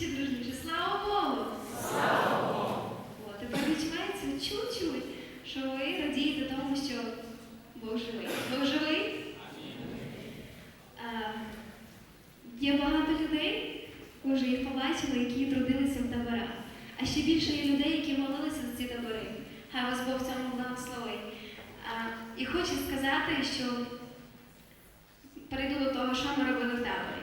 всі дружніше. Слава Богу! Слава Богу! О, тепер відчувається чуть-чуть, що ви радієте тому, що Бог живий. Бог живий? Амінь. Е, є багато людей, ви їх побачили, які трудилися в таборах. А ще більше є людей, які молилися за ці табори. Хай вас Бог в цьому благословить. Е, і хочу сказати, що перейду до того, що ми робили в таборі.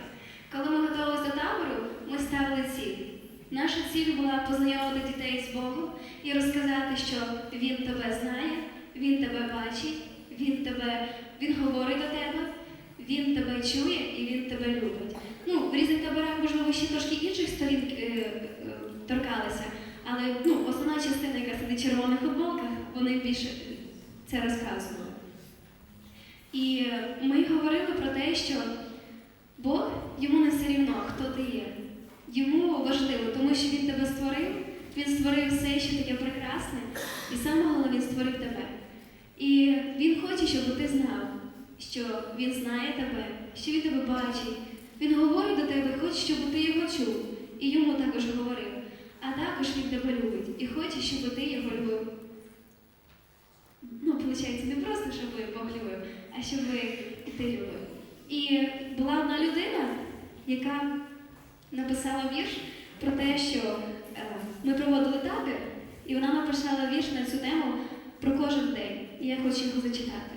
Наша ціль була познайомити дітей з Богом і розказати, що Він тебе знає, Він тебе бачить, Він тебе, Він говорить до тебе, Він тебе чує і Він тебе любить. Ну, в різних таборах, можливо, ще трошки інших сторін е, е, торкалися, але ну, основна частина, яка сидить в червоних футболках, вони більше це розказували. І ми говорили про те, що Бог йому не все рівно, хто ти є. Йому важливо, тому що він тебе створив, він створив все, що таке прекрасне, і саме головне, він створив тебе. І він хоче, щоб ти знав, що він знає тебе, що він тебе бачить. Він говорить до тебе, хоче, щоб ти його чув, і йому також говорив. А також він тебе любить і хоче, щоб ти його любив. Ну, виходить, не просто, щоб Бог любив, а щоб і ти любив. І була одна людина, яка написала вірш про те, що е, ми проводили табір, і вона написала вірш на цю тему про кожен день. І я хочу його зачитати.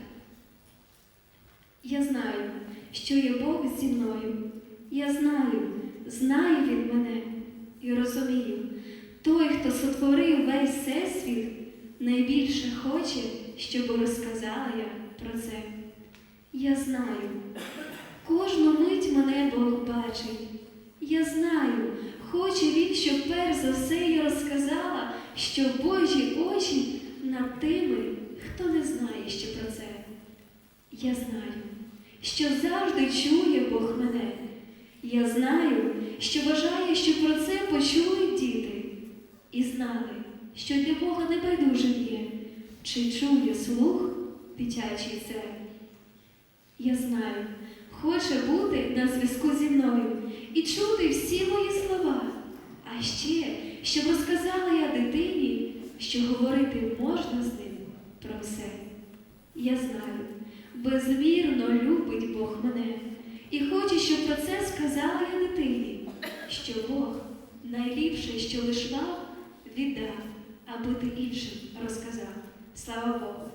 Я знаю, що є Бог зі мною. Я знаю, знає Він мене і розумію. Той, хто сотворив весь всесвіт, найбільше хоче, щоб розказала я про це. Я знаю, кожну мить мене Бог бачить. Знаю, хоче він, щоб перш за все я розказала, що Божі очі над тими, хто не знає ще про це. Я знаю, що завжди чує Бог мене. Я знаю, що бажає, що про це почують діти. І знали, що для Бога не байдужим є, чи чує слух дитячий це. Я знаю, хоче бути на зв'язку зі мною і чути всі мої слова. А ще, щоб розказала я дитині, що говорити можна з ним про все. Я знаю, безмірно любить Бог мене і хоче, щоб про це сказала я дитині, що Бог найліпше, що лиш вам віддав, аби ти іншим розказав. Слава Богу!